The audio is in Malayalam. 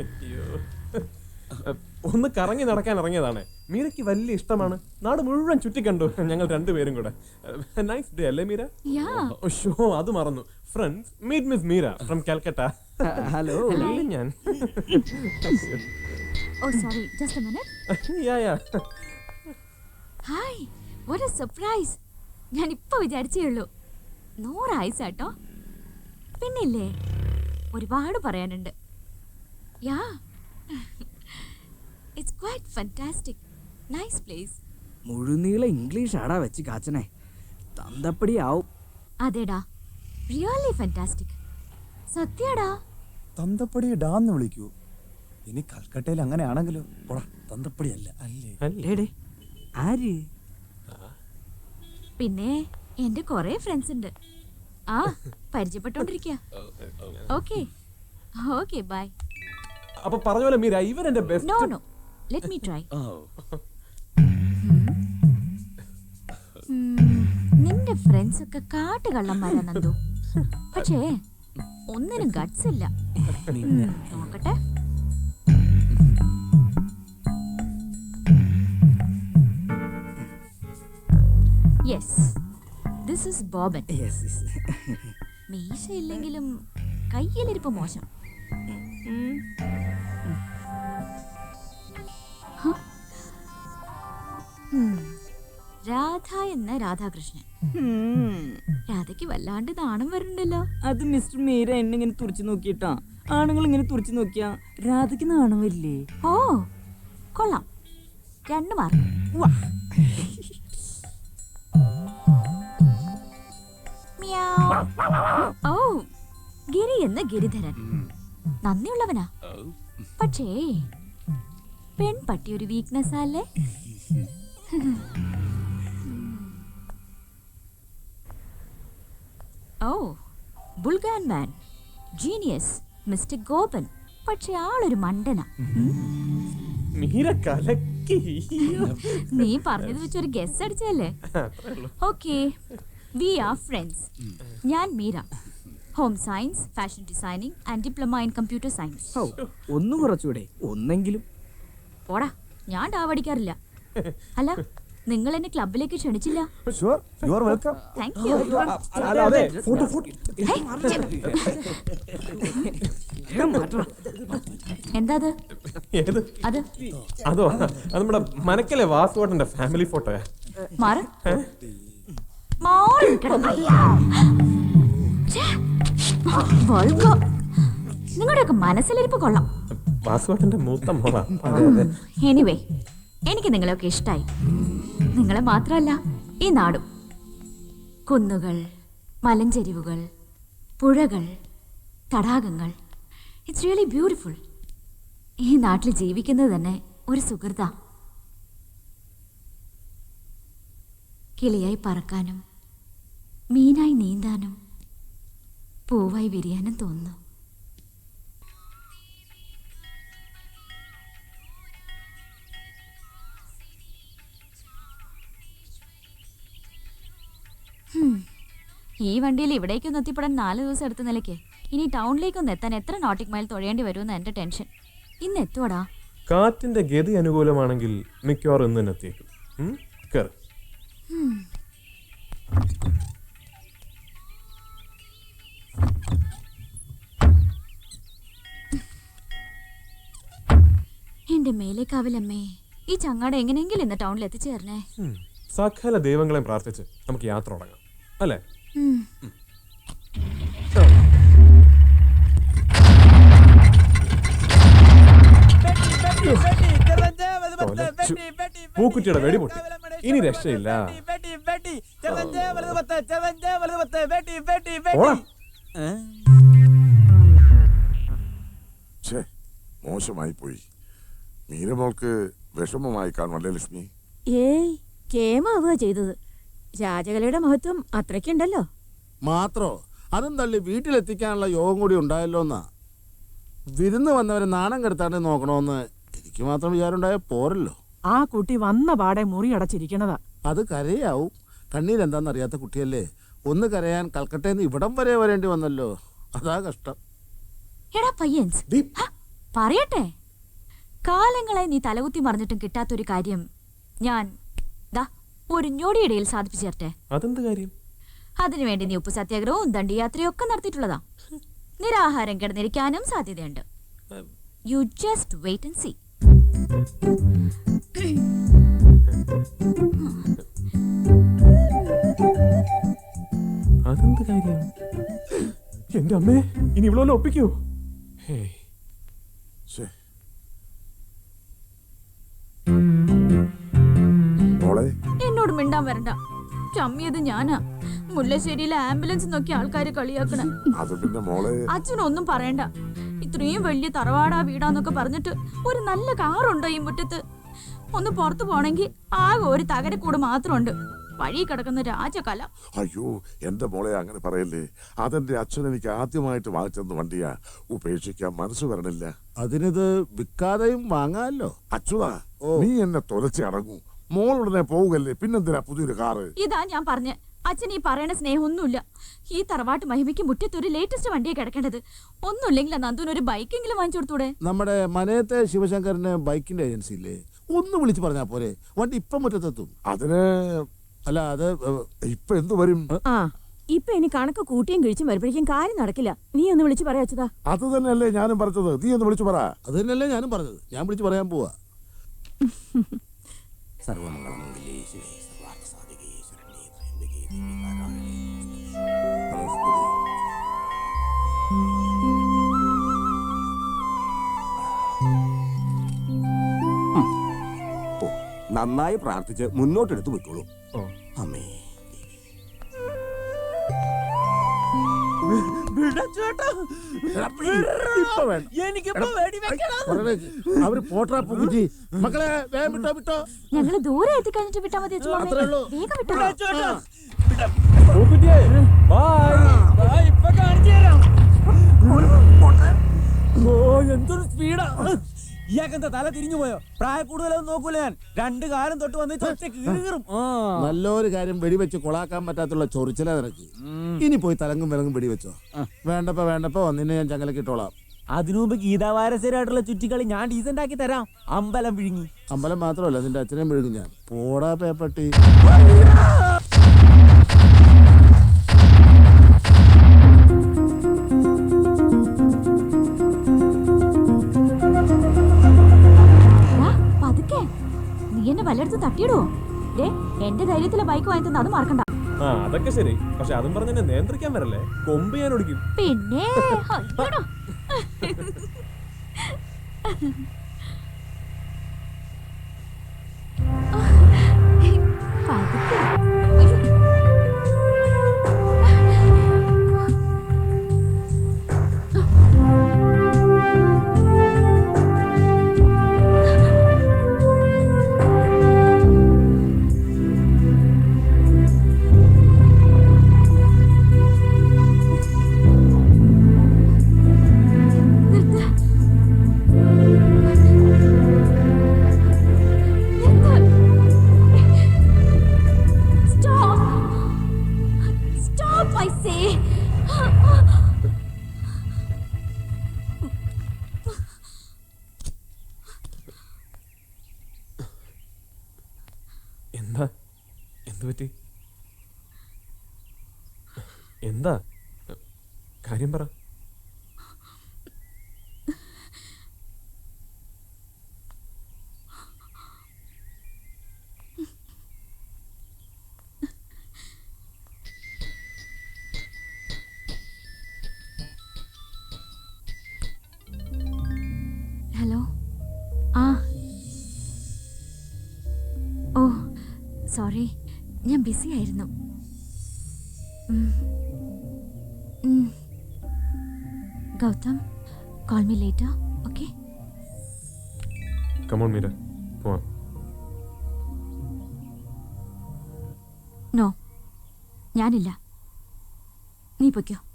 അയ്യോ. ഒന്ന് കറങ്ങി നടക്കാൻ ഇറങ്ങിയതാണ്. മീരയ്ക്ക് വലിയ ഇഷ്ടമാണ്. നാട് മുഴുവൻ ചുറ്റിക്കണ്ടു. ഞങ്ങൾ രണ്ടുപേരും കൂടെ. നൈസ് ഡേ അല്ലേ മീര? യാ ഷോ അത് മറന്നു. Friends meet miss Meera from Calcutta hello ഞാൻ. ഓ sorry just a minute yeah yeah hi what a surprise ഞാൻ ഇപ്പൊ വിചാരിച്ചേ ഉള്ളൂ. നൂറ് ആയിസാട്ടോ. പിന്നില്ലേ? ഒരുപാട് പറയാനുണ്ട്. യാ. It's quite fantastic nice place മുഴുനീള English ആടാ വെച്ച് കാച്ചനെ തന്തപ്പടി ആവും അതെടാ. റിയലി ഫാന്റാസ്റ്റിക് സത്യാടാ. തന്തപ്പടി ഡാന്ന് വിളിക്കൂ. ഇനി കൽക്കട്ടയിൽ അങ്ങനെയാണെങ്കിലോ പോടാ തന്തപ്പടി അല്ല? അല്ലേ അല്ലേ ഡേ ആര്? പിന്നെ എന്റെ കൊറേ ഫ്രണ്ട്സ് ഉണ്ട്. ആ പരിചയപ്പെട്ടോണ്ടിരിക്കുക ഓക്കെ ഓക്കെ ബൈ അപ്പൊ പറഞ്ഞ പോലെ മീര ഇവൻ എന്റെ best no no let me try നിന്റെ ഫ്രണ്ട്സ് ഒക്കെ കാട്ടുകള്ളന്മാരാ നന്ദു. പക്ഷേ ഒന്നിനും ഗഡ്സ് ഇല്ല. ഉം, നോക്കട്ടെ. Yes this is Boban yes yes മീശ ഇല്ലെങ്കിലും കയ്യിലിരിപ്പ് മോശം. രാധ എന്ന രാധാകൃഷ്ണൻ. രാധയ്ക്ക് വല്ലാണ്ട് നാണം വരണ്ടല്ലോ അത് മിസ്റ്റർ മീര എന്നെ ഇങ്ങനെ തുറച്ചു നോക്കിയിട്ടാ. ആണുങ്ങൾ ഇങ്ങനെ തുറച്ചു നോക്കിയാ രാധയ്ക്ക് നാണം വരില്ലേ? ഓ കൊള്ളാം. രണ്ട് മാർക്ക്. വാ. ഓ ഗിരി എന്ന ഗിരിധരൻ. നന്ദിയുള്ളവനാ. പക്ഷേ പെൺപട്ടി ഒരു വീക്ക്നെസ് അല്ലേ? ഓ ബുൾഗാൻ മാൻ. Genius mister Gopan. പക്ഷെ ആളൊരു മണ്ടന. നീ പറഞ്ഞത് വെച്ചൊരു ഒരു ഗസ് അടിച്ചല്ലേ ഓക്കെ വി ആർ ഫ്രണ്ട്സ് ഞാൻ Meera. Home science fashion designing and diploma in computer science ഓ ഒന്ന് കുറച്ചുകൂടെ. ഒന്നെങ്കിലും. പോടാ ഞാൻ ഡാവടിക്കാറില്ല അല്ല നിങ്ങൾ എന്നെ ക്ലബിലേക്ക് ക്ഷണിച്ചില്ല? Sure you are welcome thank you അതെ ഫോട്ടോ ഫോട്ടോ എന്താ അത്? ഏത്? അത്? അതോ അത് നമ്മുടെ മനക്കലെ വാസുവേട്ടന്റെ ഫാമിലി ഫോട്ടോയാ മാറ്. നിങ്ങളുടെയൊക്കെ മനസ്സിലിരിപ്പ് കൊള്ളാം. വാസുവേട്ടന്റെ മൂത്ത എനിവേ എനിക്ക് നിങ്ങളെയൊക്കെ ഇഷ്ടായി. നിങ്ങളെ മാത്രമല്ല ഈ നാടും. കുന്നുകൾ മലഞ്ചെരിവുകൾ പുഴകൾ തടാകങ്ങൾ. ഇറ്റ്സ് റിയലി ബ്യൂട്ടിഫുൾ ഈ നാട്ടിൽ ജീവിക്കുന്നത് തന്നെ ഒരു സുഹൃത കിളിയായി പറക്കാനും മീനായി നീന്താനും പൂവായി വിരിയാനും തോന്നുന്നു. ഈ വണ്ടിയിൽ ഇവിടേക്കൊന്ന് എത്തിപ്പെടാൻ നാല് ദിവസം എടുത്ത നിലയ്ക്ക്. ഇനി ടൗണിലേക്കൊന്ന് എത്താൻ എത്ര നോട്ടിക് മൈൽ തൊഴേണ്ടി വരുമെന്ന് എന്റെ ടെൻഷൻ. ഇന്ന് എത്തുവടാ? കാറ്റിന്റെ ഗതി അനുകൂലമാണെങ്കിൽ മിക്കവാറും ഇന്ന് തന്നെ എത്തിയേക്കും. കേറ് എന്റെ മേലേക്കാവിലമ്മേ ഈ ചങ്ങാട എങ്ങനെയെങ്കിലും ഇന്ന് ടൗണിൽ എത്തിച്ചേരണേ സകല ദൈവങ്ങളെ പ്രാർത്ഥിച്ച് നമുക്ക് യാത്ര തുടങ്ങാം. അല്ലേ. പൂക്കുറ്റിയുടെ വെടിപൊട്ടി. ഇനി രക്ഷയില്ല. മോശമായി പോയി മീരമോൾക്ക് വിഷമമായി കാണുമല്ലേ ലക്ഷ്മി? ഏയ് കേമാവുക ചെയ്തത്. രാജകലയുടെ മഹത്വം അത്രയ്ക്കുണ്ടല്ലോ. മാത്രോ? അതും തള്ളി വീട്ടിലെത്തിക്കാനുള്ള യോഗം കൂടി ഉണ്ടായല്ലോ എന്നാ. വിരുന്ന് വന്നവരെ നാണം കെടുത്താണ്ട് നോക്കണമെന്ന് എനിക്ക് മാത്രം വിചാരം ഉണ്ടായ പോരല്ലോ. ആ കുട്ടി വന്ന പാടെ മുറി അടച്ചിരിക്കണതാ. അത് കരയാവും. കണ്ണീരെന്താണെന്നറിയാത്ത കുട്ടിയല്ലേ? ഒന്ന് കരയാൻ കൽക്കട്ടയിൽ നിന്ന് ഇവിടം വരെ വരേണ്ടി വന്നല്ലോ. അതാ കഷ്ടം. എടാ പയ്യൻസ്. പറയട്ടെ. കാലങ്ങളെ നീ തലകുത്തി മറിഞ്ഞിട്ടും കിട്ടാത്തൊരു കാര്യം ഞാൻ ദാ ഒരു ഞൊടിയിടയിൽ സാധിപ്പിച്ചു തരട്ടെ. അതെന്ത് കാര്യം? അതിനുവേണ്ടി നീ ഉപ്പ് സത്യാഗ്രഹവും ദണ്ഡിയാത്രയും ഒക്കെ നടത്തിയിട്ടുള്ളതാ. നിരാഹാരം കിടന്നിരിക്കാനും സാധ്യതയുണ്ട്. You just wait and see അതെന്ത് കാര്യം? എന്റെ അമ്മേ ഇനി ഇവളോലെ ഒപ്പിക്കോ? എന്നോട് മിണ്ടാൻ വരണ്ട. ചമ്മിയത് ഞാനാ. മുല്ലശ്ശേരിയിലെ ആംബുലൻസ് നോക്കി ആൾക്കാര് കളിയാക്കണ. അച്ഛനൊന്നും പറയണ്ട. ഇത്രയും വലിയ തറവാടാ വീടാന്നൊക്കെ പറഞ്ഞിട്ട് ഒരു നല്ല കാറുണ്ടോ ഈ മുറ്റത്ത്? ഒന്ന് പുറത്തു പോണെങ്കിൽ ആകെ ഒരു തകരക്കൂട് മാത്രമുണ്ട്. വഴി കിടക്കുന്ന രാജകല. അയ്യോ എന്റെ മോളെ അങ്ങനെ പറയല്ലേ? അതെന്റെ അച്ഛൻ എനിക്ക് ആദ്യമായിട്ട് വാങ്ങിച്ചെന്ന വണ്ടിയാ. ഉപേക്ഷിക്കാൻ മനസ്സ് വരണില്ല. അതിനിത് വിൽക്കാതെയും വാങ്ങാമല്ലോ അച്യുതാ നീ എന്നെ തൊലച്ച് അടങ്ങൂ. മോളുടനെ പോവുകല്ലേ പിന്നെന്തിനാ പുതിയൊരു കാറ്? ഇതാ ഞാൻ പറഞ്ഞ. അച്ഛൻ ഈ പറയണ സ്നേഹമൊന്നുമില്ല. ഈ തറവാട്ട് മഹിമയ്ക്ക് മുറ്റത്ത് ഒരു ലേറ്റസ്റ്റ് വണ്ടിയെ കിടക്കേണ്ടത്. ഒന്നുമില്ലെങ്കിൽ നന്ദുവിന് ഒരു ബൈക്കെങ്കിലും വാങ്ങിച്ചു കൊടുത്തൂടെ? നമ്മുടെ മനയത്തെ ശിവശങ്കറിന് ബൈക്കിന്റെ ഏജൻസി ഇല്ലേ? ഒന്ന് വിളിച്ചു പറഞ്ഞാ പോരെ. വണ്ടി ഇപ്പം മുറ്റത്തെത്തും. അതിന് അല്ല അത് ഇപ്പൊ എന്ത് വരും? ആ ഇപ്പൊ ഇനി കണക്ക് കൂട്ടിയും കിഴിച്ചും വരുമ്പോഴേക്കും കാര്യം നടക്കില്ല. നീ ഒന്ന് വിളിച്ചു പറയാച്ചതാ അത് തന്നെയല്ലേ ഞാനും പറഞ്ഞത്. നീ ഒന്ന് വിളിച്ചു പറ. അത് തന്നെയല്ലേ ഞാനും പറഞ്ഞത്. ഞാൻ വിളിച്ചു പറയാൻ പോവാ. പോയിക്കോളൂ ഓ. അമ്മേ ഇപ്പൊ പ്രാർത്ഥിച്ച് മുന്നോട്ടെടുത്തു പോയിക്കോളൂ. അമ്മേ. അവർ പോട്ടാ മക്കളെ വേഗം വിട്ടോ വിട്ടോ. ഞങ്ങൾ ദൂരെ എത്തിക്കഴിഞ്ഞിട്ട് വിട്ടാ മതി. വേഗം വിട്ടോ. ഓ എന്തൊരു സ്പീഡാ ഇയാക്കെന്താ തല തിരിഞ്ഞു പോയോ? പ്രായ കൂടുതലൊന്നും നോക്കൂല ഞാൻ. രണ്ട് കാലം തൊട്ട് വന്ന് കീറും. നല്ലൊരു കാര്യം വെടിവെച്ച് കൊളാക്കാൻ പറ്റാത്തുള്ള ചൊറിച്ചില നിനക്ക്. ഇനി പോയി തലങ്ങും വിലങ്ങും വെടിവെച്ചോ? വേണ്ടപ്പോ വേണ്ടപ്പോ നിന്നെ ഞാൻ ചങ്ങലക്ക് ഇട്ടോളാം. അതിനു മുമ്പ് ഗീതാവാരസരായിട്ടുള്ള ചുറ്റിക്കളി ഞാൻ ഡീസന്റ് ആക്കി തരാം. അമ്പലം വിഴുങ്ങി. അമ്പലം മാത്രമല്ല നിന്റെ അച്ഛനെയും വിഴുങ്ങി ഞാൻ. പോടാ പേപ്പട്ടി. വല്ലയിടത്തും തട്ടിയിടുവോ? ദേ എന്റെ ധൈര്യത്തിലെ ബൈക്ക് വാങ്ങി തന്നെ അത് മറക്കണ്ട. ആ അതൊക്കെ ശരി. പക്ഷെ അതും പറഞ്ഞ് എന്നെ നിയന്ത്രിക്കാൻ വരല്ലേ? കൊമ്പ് ഞാൻ ഒടിക്കും. പിന്നെ? അയ്യടാ. പതുക്കെ. എന്തു പറ്റി? എന്താ? കാര്യം പറ. ഹലോ? ആ. ഓ സോറി. ഞാൻ ബിസി ആയിരുന്നു. Gautam call me later okay come on Meera പോവാം നോ ഞാനില്ല. നീ പൊയ്ക്കോ.